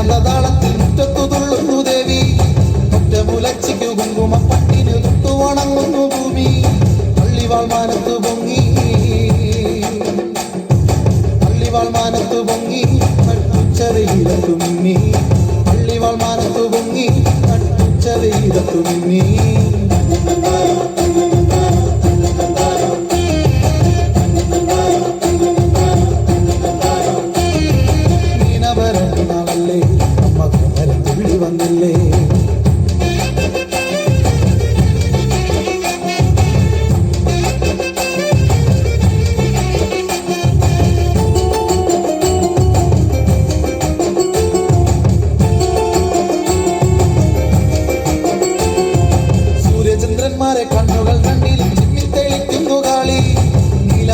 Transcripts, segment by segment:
ചേർന്ന താളത്തിൽ മുറ്റത്തു തുള്ളുന്നു ദേവി. മുറ്റമുലച്ചിക്കു കുങ്കുമ പട്ടിന് തൊട്ടു വണങ്ങുന്നു ഭൂമി. പള്ളിവാൾമാനത്ത് പൊങ്ങി. പള്ളിവാൾമാനത്ത് പൊങ്ങി. നട്ടുച്ചതയിലത്തു മിന്നി പള്ളിവാൾമാനത്ത് പൊങ്ങി. നട്ടുച്ചതയിലത്തു മിന്നി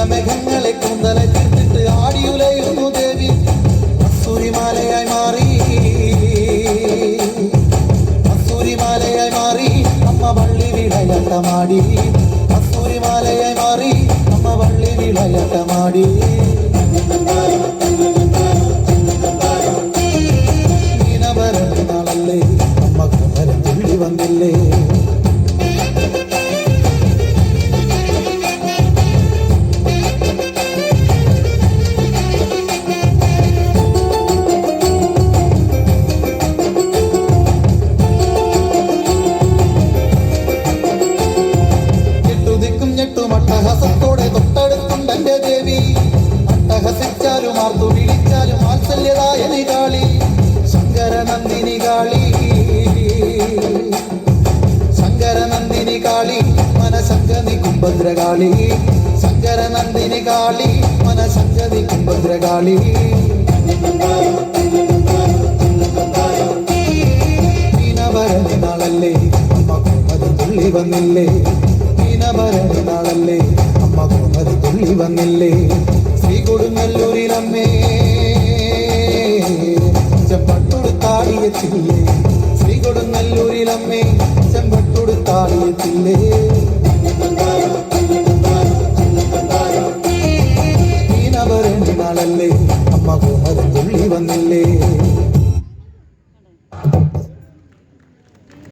നീലമേഘങ്ങളെ കൂന്തലെ തീർത്തിട്ട് ആടിയുലയുന്നു ദേവി. അസൂരിമാലയായി മാറി. അസൂരിമാലയായി മാറി. അമ്മ വള്ളി വിളയട്ടമാടി. അസൂരിമാലയായി മാറി. അമ്മ വള്ളി വിളയാട്ടമാടി. ആർത്തു വിളിച്ചാലും വാത്സല്യതായ കാളി ശങ്കരനന്ദിനി കാളി ശങ്കരനന്ദിനി കാളി മനസംഗതി കുംഭദ്രകാളി. ശങ്കരനന്ദിനി കാളി മനസംഗതി കുംഭദ്രകാളി. നീനവരന് നാളല്ലേ? അമ്മ കുമരി തുള്ളി വന്നില്ലേ? നീനവരന് വന്നില്ലേ? ശ്രീ കൊടുങ്ങല്ലൂരിലമ്മേ. ചെമ്പട്ടൊടുത്താടിയത്തില്ലേ ശ്രീ കൊടുങ്ങല്ലൂരിലമ്മേ ചെമ്പട്ടൊടുത്താടിയത്തില്ലേ നീനവരെണ്ണാളല്ലേ അമ്മ കുമരം തുള്ളി വന്നില്ലേ?